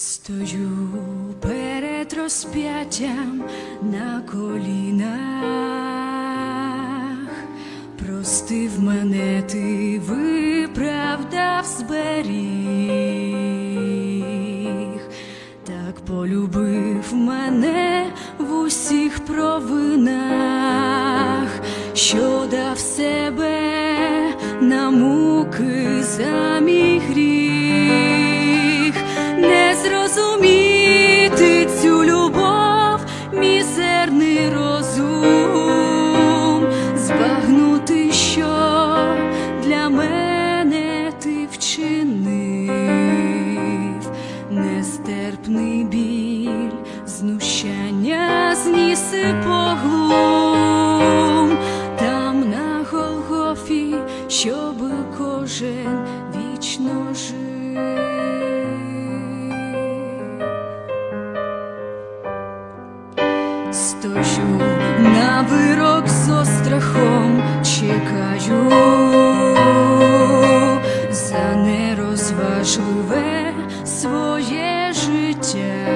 Стою перед розп'яттям на колінах, простив мене ти виправдав зберіг, так полюбив мене в усіх провинах, що дав себе на муки за мій гріх, своє життя,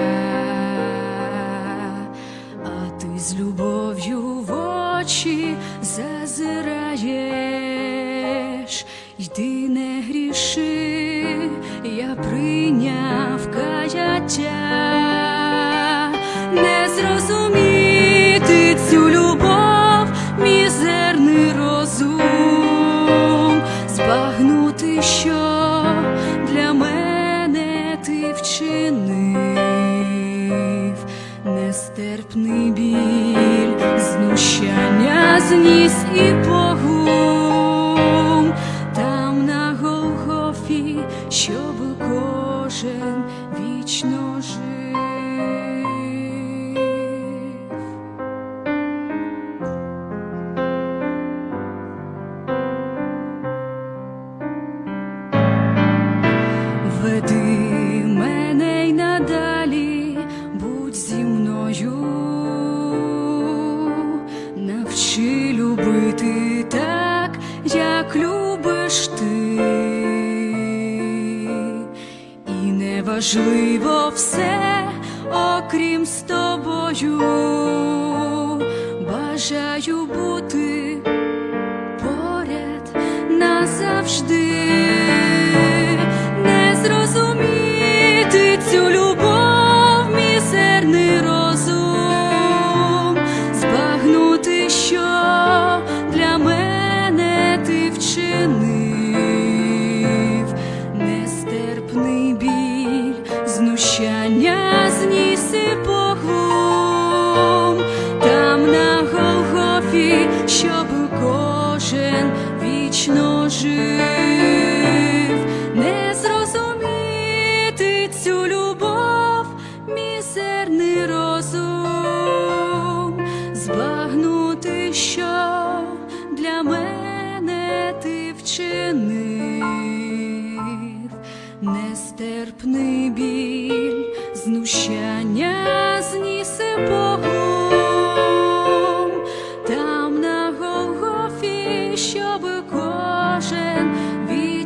а ти з любов'ю в очі зазираєш, йди не гріши, я прийняв нестерпний біль, знущання зніс і погум, любиш ти, і неважливо все, окрім з тобою, бажаю бути поряд назавжди, щоб кожен вічно жив, не зрозуміти цю любов, мізерний розум, збагнути, що для мене ти вчинив, нестерпний біль, знущання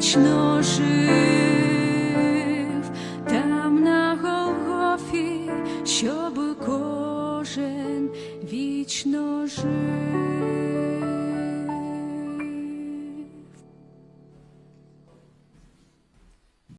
вічно жив, там на Голгофі, щоб кожен вічно жив.